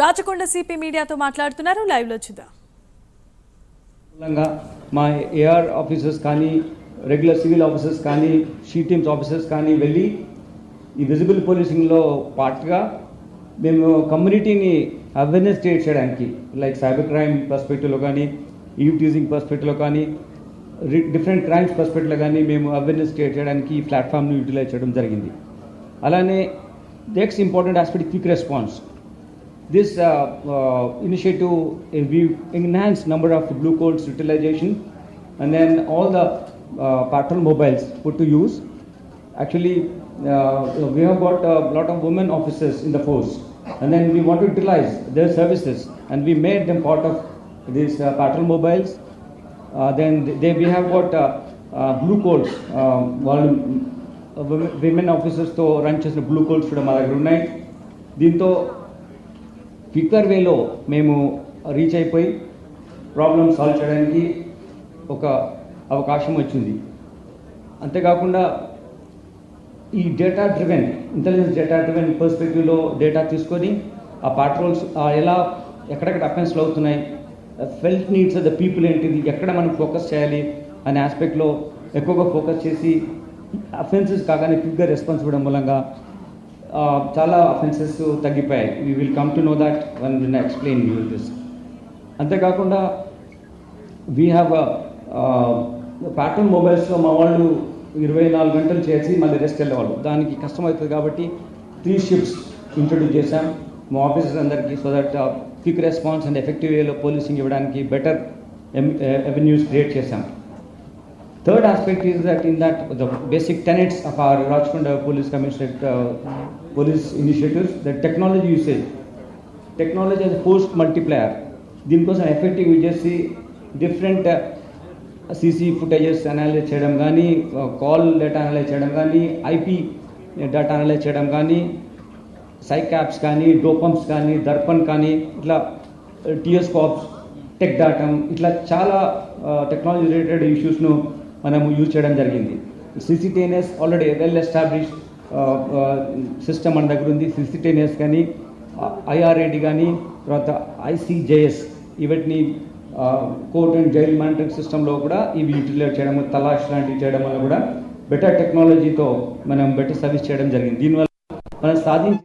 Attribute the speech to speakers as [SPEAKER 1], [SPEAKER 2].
[SPEAKER 1] Rachakonda CP మీడియాతో మాట్లాడుతున్నారు. లైవ్లో చూద్దాం.
[SPEAKER 2] మా ఏఆర్ ఆఫీసర్స్ కానీ రెగ్యులర్ సివిల్ ఆఫీసర్స్ కానీ షీ టీమ్స్ ఆఫీసర్స్ కానీ వెళ్ళి ఈ విజిబుల్ పోలీసింగ్లో పార్ట్గా మేము కమ్యూనిటీని అవేర్నెస్ క్రియేట్ చేయడానికి లైక్ సైబర్ క్రైమ్ పర్స్పెక్టివ్లో కానీ యూ టీజింగ్ పర్స్పెక్టివ్లో కానీ డిఫరెంట్ క్రైమ్స్ పర్స్పెక్టివ్లో కానీ మేము అవేర్నెస్ క్రియేట్ చేయడానికి ఈ ప్లాట్ఫామ్ని యూటిలైజ్ చేయడం జరిగింది. అలానే next important aspect quick response This uh, uh, initiative, uh, we enhanced number of blue codes utilization and then all the uh, patrol mobiles put to use. Actually, uh, we have got a lot of women officers in the force and then we want to utilize their services and we made them part of these uh, patrol mobiles. Uh, then they, we have got uh, uh, blue codes, um, వాళ్ళు women ఆఫీసర్స్తో run చేసిన blue codes కూడా మా దగ్గర ఉన్నాయి దీంతో quicker వేలో మేము reach అయిపోయి ప్రాబ్లమ్ సాల్వ్ చేయడానికి ఒక అవకాశం వచ్చింది. అంతేకాకుండా ఈ data driven intelligence data driven పర్స్పెక్టివ్లో data తీసుకొని ఆ పాట్రోల్స్ ఎలా ఎక్కడెక్కడ అఫెన్స్లు అవుతున్నాయి felt needs of the people ఏంటిది ఎక్కడ మనం ఫోకస్ చేయాలి అనే ఆస్పెక్ట్లో ఎక్కువగా ఫోకస్ చేసి అఫెన్సెస్ కాగానే క్విక్గా రెస్పాన్స్ ఇవ్వడం మూలంగా చాలా అఫెన్సెస్ తగ్గిపోయాయి. We will come to know that one win explain you this అంతేకాకుండా వీ హ్యావ్ ప్యాటర్న్ మొబైల్స్లో మా వాళ్ళు ఇరవై నాలుగు గంటలు చేసి మళ్ళీ రెస్ట్ వెళ్ళేవాళ్ళు. దానికి కష్టం అవుతుంది కాబట్టి త్రీ షిఫ్ట్స్ ఇంట్రొడ్యూస్ చేశాం. మా ఆఫీసర్స్ అందరికీ so that quick response and effective వేలో పోలీసింగ్ ఇవ్వడానికి బెటర్ ఎవెన్యూస్ క్రియేట్ చేశాం. Third aspect is that in that the basic tenets of our Rajkonda Police Commissionerate uh, police initiatives, the technology usage, technology as a force multiplier. దీనికోసం effective use చేసి different CC footages analyse చేయడం కానీ call data analyse చేయడం కానీ IP data analyse చేయడం కానీ సైకాప్స్ కానీ డోపమ్స్ కానీ దర్పణ్ కానీ ఇట్లా టియోస్కోప్స్ టెక్ డాటం ఇట్లా చాలా టెక్నాలజీ రిలేటెడ్ ఇష్యూస్ను మనము యూజ్ చేయడం జరిగింది. CCTNS already well establish system మన దగ్గర ఉంది. సిసిటీఎన్ఎస్ కానీ ఐఆర్ఏడి కానీ తర్వాత ఐసీజేఎస్ ఇవన్నీ కోర్ట్ అండ్ జైల్ మానిటరింగ్ సిస్టంలో కూడా ఇవి యూటిలైజ్ చేయడం తలాష్ లాంటివి చేయడం వల్ల కూడా బెటర్ టెక్నాలజీతో మనం బెటర్ సర్వీస్ చేయడం జరిగింది. దీనివల్ల మనం సాధించే